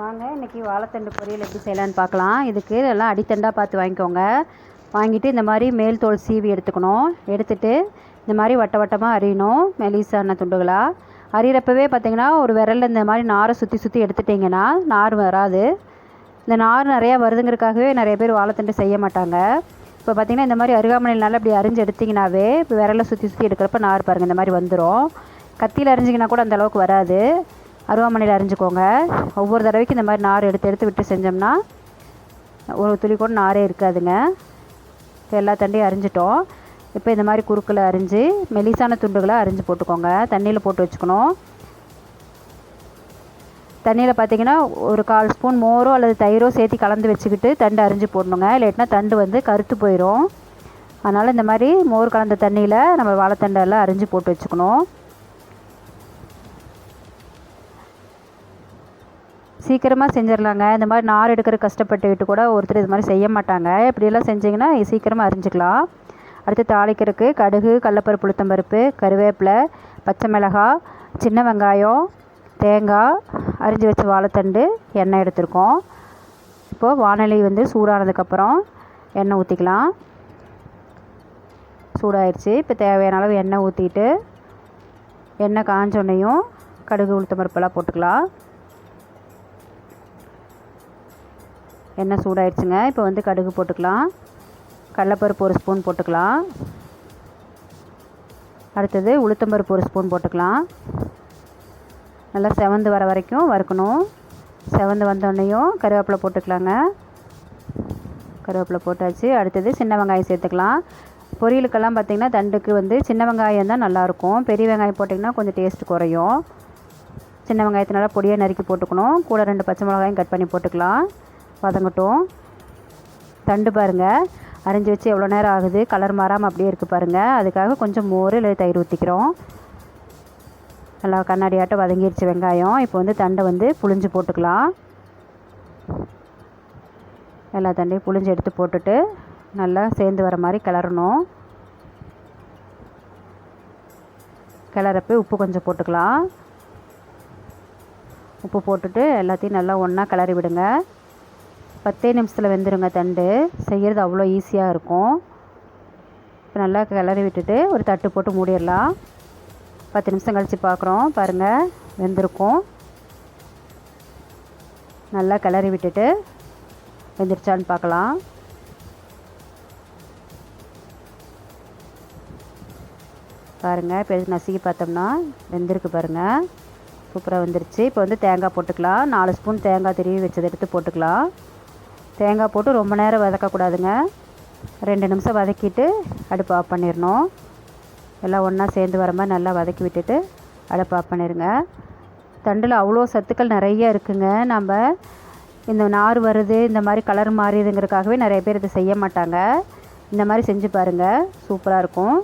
வாங்க இன்றைக்கி வாழைத்தண்டு பொரியல் எப்படி செய்யலான்னு பார்க்கலாம். இதுக்கு எல்லாம் அடித்தண்டாக பார்த்து வாங்கிக்கோங்க. வாங்கிட்டு இந்த மாதிரி மேல் தோல் சீவி எடுத்துக்கணும். எடுத்துட்டு இந்த மாதிரி வட்ட வட்டமாக அரியணும் மெலிசான துண்டுகளாக அரியிறப்பவே பார்த்திங்கன்னா ஒரு விரலில் இந்த மாதிரி நாரை சுற்றி சுற்றி எடுத்துட்டிங்கன்னா நார் வராது. இந்த நார் நிறையா வருதுங்கிறதுக்காகவே நிறைய பேர் வாழைத்தண்டு செய்ய மாட்டாங்க. இப்போ பார்த்தீங்கன்னா இந்த மாதிரி அருகாமனையில் நல்லா இப்படி அரிஞ்சு எடுத்திங்கனாவே இப்போ விரலை சுற்றி சுற்றி எடுக்கிறப்ப நார் பாருங்கள் இந்த மாதிரி வந்துடும் கத்தியில் அரிஞ்சிங்கன்னா கூட அந்த அளவுக்கு வராது. அருவாமனையில் அரிஞ்சுக்கோங்க. ஒவ்வொரு தடவைக்கும் இந்த மாதிரி நார் எடுத்து எடுத்து விட்டு செஞ்சோம்னா ஒரு துளி கூட நாரே இருக்காதுங்க. இப்போ எல்லா தண்டையும் அரிஞ்சிட்டோம். இப்போ இந்த மாதிரி குறுக்கில் அரிஞ்சு மெலிசான துண்டுகளை அரிஞ்சு போட்டுக்கோங்க. தண்ணியில் போட்டு வச்சுக்கணும். தண்ணியில் பார்த்தீங்கன்னா ஒரு கால் ஸ்பூன் மோரோ அல்லது தயிரோ சேர்த்து கலந்து வச்சுக்கிட்டு தண்டு அரிஞ்சு போடணுங்க. இல்லாட்டினா தண்டு வந்து கருத்து போயிடும் அதனால் இந்த மாதிரி மோர் கலந்த தண்ணியில் நம்ம வாழைத்தண்டெல்லாம் அரிஞ்சு போட்டு வச்சுக்கணும். சீக்கிரமாக செஞ்சிடலாங்க இந்த மாதிரி நார் எடுக்கிற கஷ்டப்பட்டுக்கிட்டு கூட ஒருத்தர் இது மாதிரி செய்ய மாட்டாங்க. இப்படியெல்லாம் செஞ்சிங்கன்னா சீக்கிரமாக அரிஞ்சிக்கலாம் அடுத்து தாளிக்கிறதுக்கு கடுகு கடலப்பருப்பு உளுத்தம்பருப்பு கருவேப்பிலை பச்சை மிளகாய் சின்ன வெங்காயம் தேங்காய் அரிஞ்சு வச்ச வாழைத்தண்டு எண்ணெய் எடுத்திருக்கோம். இப்போது வானிலை வந்து சூடானதுக்கப்புறம் எண்ணெய் ஊற்றிக்கலாம் சூடாயிடுச்சு இப்போ தேவையான அளவு எண்ணெய் ஊற்றிட்டு எண்ணெய் காஞ்சோன்னையும் கடுகு உளுத்தம்பருப்பெல்லாம் போட்டுக்கலாம். எண்ணெய் சூடாயிடுச்சுங்க. இப்போ வந்து கடுகு போட்டுக்கலாம். கடலப்பருப்பு ஒரு ஸ்பூன் போட்டுக்கலாம். அடுத்தது உளுத்தம்பருப்பு ஒரு ஸ்பூன் போட்டுக்கலாம். நல்லா செவந்து வர வரைக்கும் வறுக்கணும். செவந்து வந்தோடனையும் கருவேப்பிலை போட்டுக்கலாங்க. கருவேப்பிலை போட்டாச்சு. அடுத்தது சின்ன வெங்காயம் சேர்த்துக்கலாம். பொரியலுக்கெல்லாம் பார்த்திங்கன்னா தண்டுக்கு வந்து சின்ன வெங்காயம் தான் நல்லாயிருக்கும். பெரிய வெங்காயம் போட்டிங்கன்னா கொஞ்சம் டேஸ்ட் குறையும். சின்ன வெங்காயத்தை நல்லா பொடியாக நறுக்கி போட்டுக்கணும். கூட ரெண்டு பச்சை மிளகாயும் கட் பண்ணி போட்டுக்கலாம். வதங்கட்டும். தண்டு பாருங்கள் அரிஞ்சு வச்சு எவ்வளோ நேரம் ஆகுது? கலர் மாறாமல் அப்படியே இருக்குது பாருங்கள் அதுக்காக கொஞ்சம் மோர் இல்லை தயிர் ஊற்றிக்கிறோம் நல்லா கண்ணாடியாட்டம் வதங்கிடுச்சு வெங்காயம். இப்போ வந்து தண்டை வந்து புளிஞ்சு போட்டுக்கலாம். எல்லா தண்டையும் புளிஞ்சு எடுத்து போட்டுட்டு நல்லா சேர்ந்து வர மாதிரி கிளறணும். கிளறப்ப உப்பு கொஞ்சம் போட்டுக்கலாம். உப்பு போட்டுட்டு எல்லாத்தையும் நல்லா ஒன்றா கிளறி விடுங்க. பத்தே நிமிஷத்தில் வெந்துருங்க தண்டு. செய்கிறது அவ்வளோ ஈஸியாக இருக்கும். இப்போ நல்லா கிளறி விட்டுட்டு ஒரு தட்டு போட்டு மூடிடலாம். பத்து நிமிஷம் கழித்து பார்க்குறோம் பாருங்கள் வெந்திருக்கும். நல்லா கிளறி விட்டுட்டு வெந்துருச்சான்னு பார்க்கலாம் பாருங்கள் இப்போ நசுக்கி பார்த்தோம்னா வெந்திருக்கு பாருங்கள் சூப்பராக வந்துருச்சு. இப்போ வந்து தேங்காய் போட்டுக்கலாம். நாலு ஸ்பூன் தேங்காய் திருவி வச்சதை எடுத்து போட்டுக்கலாம். தேங்காய் போட்டு ரொம்ப நேரம் வதக்கக்கூடாதுங்க. ரெண்டு நிமிஷம் வதக்கிட்டு அடுப்பு ஆஃப் பண்ணிடணும். எல்லாம் ஒன்றா சேர்ந்து வர மாதிரி நல்லா வதக்கி விட்டுட்டு அடுப்பு ஆஃப் பண்ணிடுங்க தண்டில் அவ்வளோ சத்துக்கள் நிறைய இருக்குங்க. நம்ம இந்த நார் வருது இந்த மாதிரி கலர் மாறிதுங்கிறதுக்காகவே நிறைய பேர் இதை செய்ய மாட்டாங்க. இந்த மாதிரி செஞ்சு பாருங்கள் சூப்பராக இருக்கும்.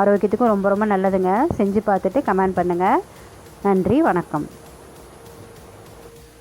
ஆரோக்கியத்துக்கும் ரொம்ப ரொம்ப நல்லதுங்க. செஞ்சு பார்த்துட்டு கமெண்ட் பண்ணுங்கள் நன்றி வணக்கம்.